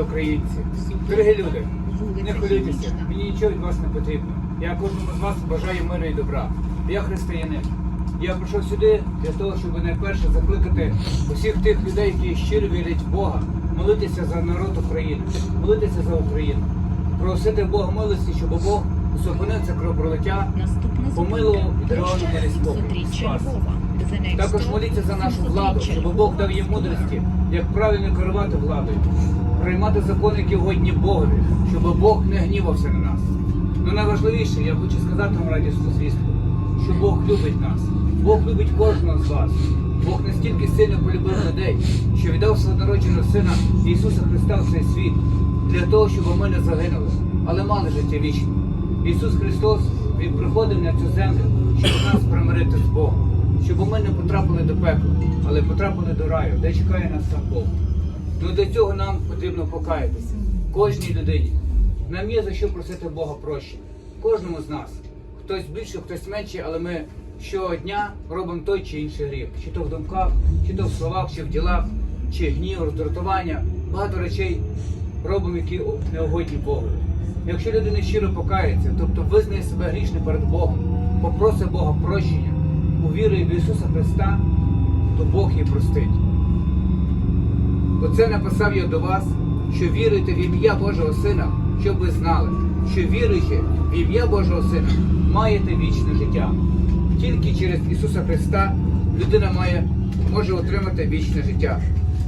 українці. Дорогі люди, не хвилюйтеся, мені нічого від вас не потрібно. Я кожному з вас бажаю миру і добра. Я християнин. Я прийшов сюди для того, щоб найперше закликати усіх тих людей, які щиро вірять в Бога, молитися за народ України, молитися за Україну, просити Бога милості, щоб Бог зупинив це кровопролиття, Наступна помилував і дарував спокій. Спас. Також моліться за нашу владу, щоб Бог дав їм мудрості, як правильно керувати владою, приймати закони, які угодні Богові, щоб Бог не гнівався на нас. Ну найважливіше, я хочу сказати вам радісну звістку, що Бог любить нас. Бог любить кожного з вас. Бог настільки сильно полюбив людей, що віддав свого народженого сина Ісуса Христа в цей світ для того, щоб ми не загинули, але мали життя вічне. Ісус Христос Він приходив на цю землю, щоб нас примирити з Богом, щоб ми не потрапили до пекла, але потрапили до раю, де чекає нас сам Бог. Ну для цього нам потрібно покаятися. Кожній людині. Нам є за що просити Бога прощення. Кожному з нас. Хтось більше, хтось менше, але ми щодня робимо той чи інший гріх. Чи то в думках, чи то в словах, чи в ділах, чи гнів, роздратування. Багато речей робимо, які неугодні Богу. Якщо людина щиро покається, тобто визнає себе грішним перед Богом, попросить Бога прощення, увірує в Ісуса Христа, то Бог її простить. Оце написав я до вас, що віруєте в ім'я Божого Сина, щоб ви знали, що віруючи в ім'я Божого Сина, маєте вічне життя. Тільки через Ісуса Христа людина має, може отримати вічне життя.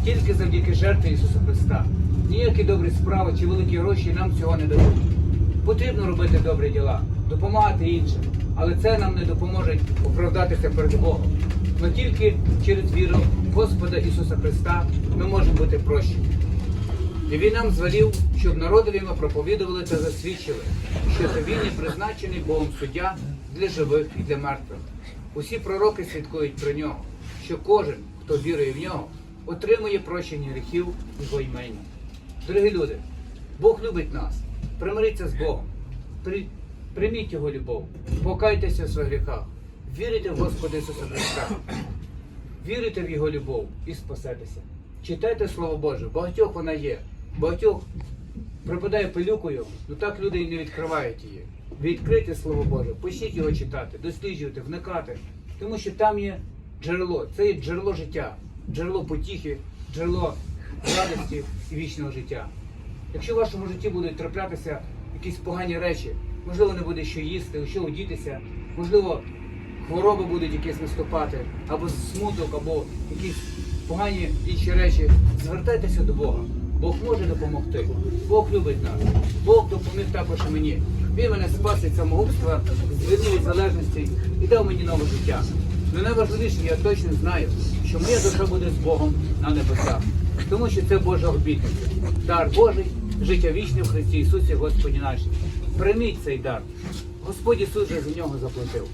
Тільки завдяки жертві Ісуса Христа. Ніякі добрі справи чи великі гроші нам цього не дадуть. Потрібно робити добрі діла, допомагати іншим, але це нам не допоможе оправдатися перед Богом. Но тільки через віру Господа Ісуса Христа ми можемо бути прощені. І він нам звелів, щоб народові ми проповідували та засвідчили, що він є призначений Богом суддя для живих і для мертвих. Усі пророки свідкують про нього, що кожен, хто вірує в нього, отримує прощення гріхів його імені. Дорогі люди, Бог любить нас. Примиріться з Богом. При- Прийміть Його любов, покайтеся в своїх гріхах, вірите в Господа Ісуса Христа, вірите в Його любов і спасетеся. Читайте Слово Боже, багатьох вона є, багатьох припадає пилюкою, ну так люди і не відкривають її. Відкрийте Слово Боже, почніть його читати, досліджуйте, вникати, тому що там є джерело, це є джерело життя, джерело потіхи, джерело радості і вічного життя. Якщо в вашому житті будуть траплятися якісь погані речі, можливо, не буде що їсти, що одітися, можливо, хвороби будуть якісь наступати, або смуток, або якісь погані інші речі, звертайтеся до Бога. Бог може допомогти. Бог любить нас. Бог допоміг також і мені. Він мене спас від самогубства, звільнив від залежності і дав мені нове життя. Ну найважливіше, я точно знаю, що моя душа буде з Богом на небесах, тому що це Божа обітниця. Дар Божий, життя вічне в Христі Ісусі, Господі нашій. Прийміть цей дар. Господь Ісус вже за нього заплатив.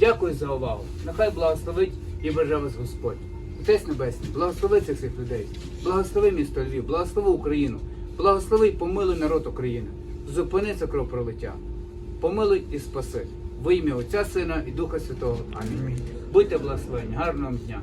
Дякую за увагу. Нехай благословить і береже вас Господь. Отець Небесний, благослови цих всіх людей, благослови місто Львів, благослови Україну, благослови і помилуй народ України. Зупини це кровопролиття. Помилуй і спаси. Во ім'я Отця Сина і Духа Святого. Амінь. Будьте благословені. Гарного дня.